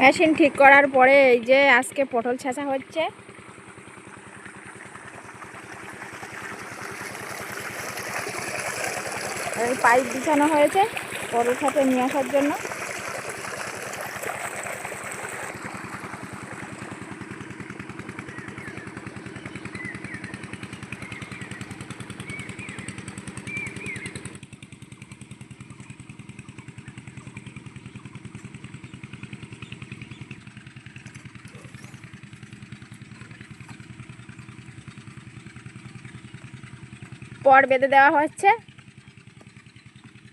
Machine ঠিক করার পরে এই যে আজকে পটল ছেঁচা হচ্ছে। পাইপ বিছানো হয়েছে, পটল সাথে নিয়ে আসার জন্য। পর বেঁধে দেওয়া হচ্ছে।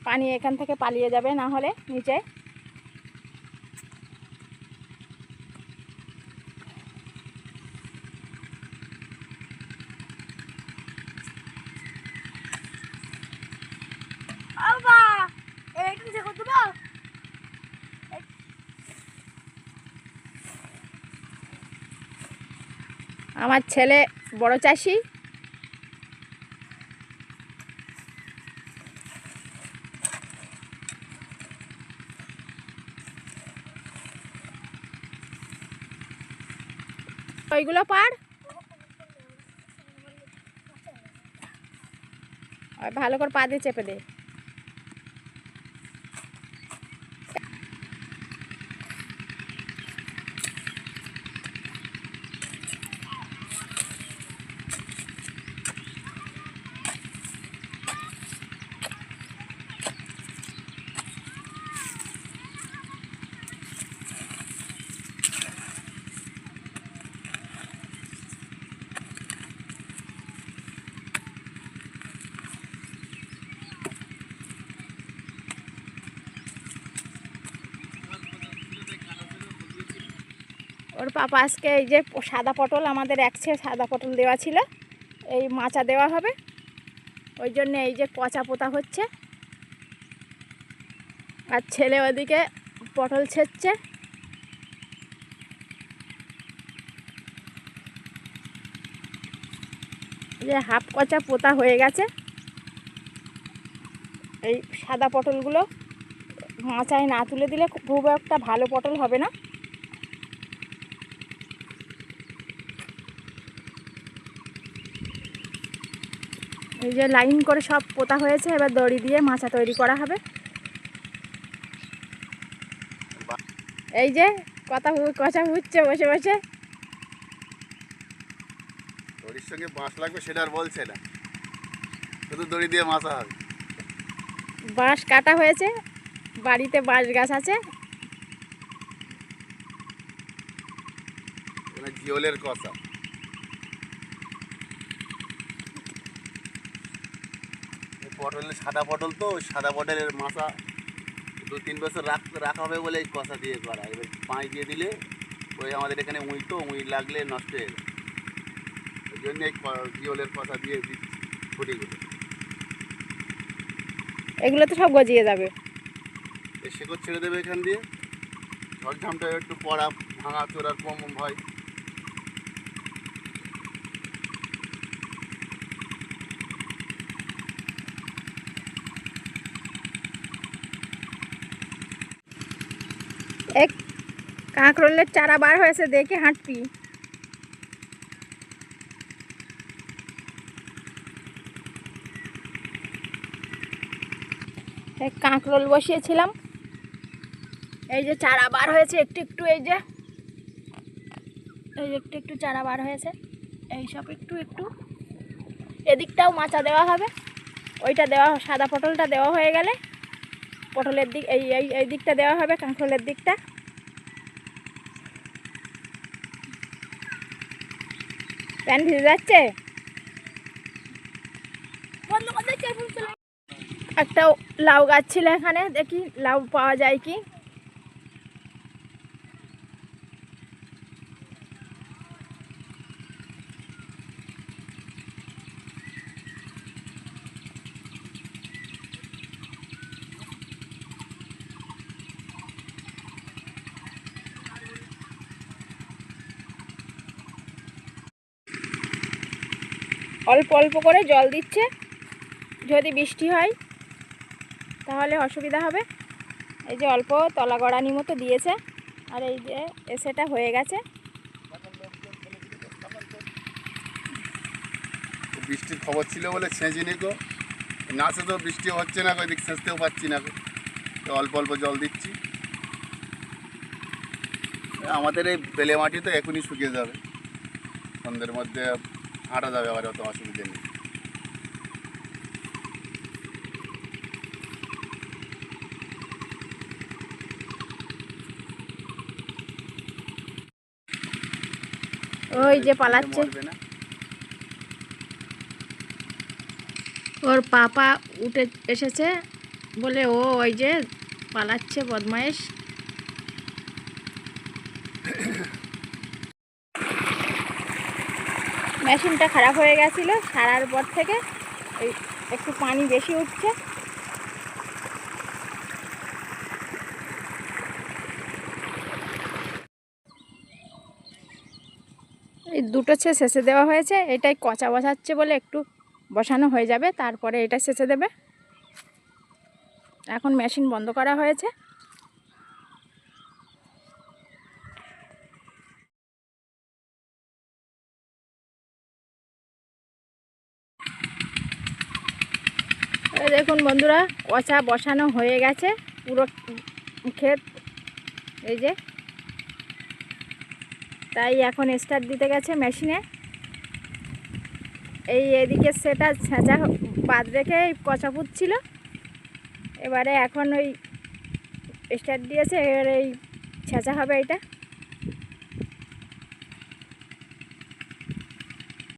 পানি এখান থেকে পালিয়ে যাবে না হলে নিচে। আমার ছেলে বড় চাষি। ওইগুলো পার? ভালো করে পা দিয়ে চেপে দে। ওর পাপা আজকে এই যে সাদা পটল, আমাদের একছে সাদা পটল দেওয়া ছিল। এই মাচা দেওয়া হবে। ওই জন্য এই যে পচা পোতা হচ্ছে। আর ছেলে ওদিকে পটল ছেচ্ছে। যে হাফ কচা পোতা হয়ে গেছে। এই সাদা পটলগুলো মাচায় না তুলে দিলে খুব একটা ভালো পটল হবে না। এই যে লাইন করে সব পোতা হয়েছে এবার দড়ি দিয়ে মাছা তৈরি করা হবে। এই যে কথা কথা হচ্ছে বসে বসে। দড়ির সঙ্গে বাঁশ লাগবে সেটা আর বলছে না। শুধু দড়ি দিয়ে মাছা হবে। বাঁশ কাটা হয়েছে বাড়িতে বাঁশ গাছ আছে। জিওলের কষা এই পটলের সাদা পটল তো ওই সাদা পটলের মাথা দু তিন বছর রাখ রাখা হবে বলে এই কষা দিয়ে করা। এবার পাঁচ দিয়ে দিলে ওই আমাদের এখানে উঁই তো উঁই লাগলে নষ্ট হয়ে যায় ওই জন্য এই জিওলের কষা দিয়ে দিচ্ছি ফুটিগুলো এগুলো তো সব গজিয়ে যাবে। এই শেকড় ছেড়ে দেবে এখান দিয়ে। ঝড়ঝামটা একটু পড়া ভাঙা চোরার কম ভয় এক কাঁকরোলের চারা বার হয়েছে, দেখে হাঁটবি এক কাঁকরোল বসিয়েছিলাম। এই যে চারা বার হয়েছে, একটু একটু এই যে এই যে একটু একটু চারা বার হয়েছে, এই সব একটু একটু। এদিকটাও মাচা দেওয়া হবে। ওইটা দেওয়া, সাদা পটলটা দেওয়া হয়ে গেলে পটলের দিক এই এই এই দিকটা দেওয়া হবে, কাঁকরোলের দিকটা। প্যান ভিজে যাচ্ছে? একটা লাউ গাছ ছিল এখানে, দেখি লাউ পাওয়া যায় কি? অল্প অল্প করে জল দিচ্ছে। যদি বৃষ্টি হয়, তাহলে অসুবিধা হবে। এই যে অল্প তলা গড়ানি মতো দিয়েছে, আর এই যে এসেটা হয়ে গেছে। বৃষ্টির খবর ছিল বলে ছেঁচিনি গো। নাচে তো বৃষ্টি হচ্ছে না ওই দিক সেচতেও পাচ্ছি না তো অল্প অল্প জল দিচ্ছি। আমাদের এই বেলে মাটি তো এখনই শুকিয়ে যাবে। সন্ধ্যের মধ্যে আটা যাবে আবার অত অসুবিধে নেই। ওই যে পালাচ্ছে। ওর পাপা উঠে এসেছে বলে ও ওই যে পালাচ্ছে বদমাইশ মেশিনটা খারাপ হয়ে গেছিল, সারার পর থেকে এই একটু পানি বেশি উঠছে। এই দুটো ছে শেষে দেওয়া হয়েছে, এটাই কচা বসাচ্ছে বলে একটু বসানো হয়ে যাবে, তারপরে এটা শেষে দেবে। এখন মেশিন বন্ধ করা হয়েছে এই দেখুন বন্ধুরা কচা বসানো হয়ে গেছে, পুরো ক্ষেত। এই যে। তাই এখন স্টার্ট দিতে গেছে মেশিনে এই এদিকে সেটা ছেঁচা বাদ রেখে পচা পুচ্ছিল এবারে এখন ওই স্টার্ট দিয়েছে, এবারে এই ছেঁচা হবে এইটা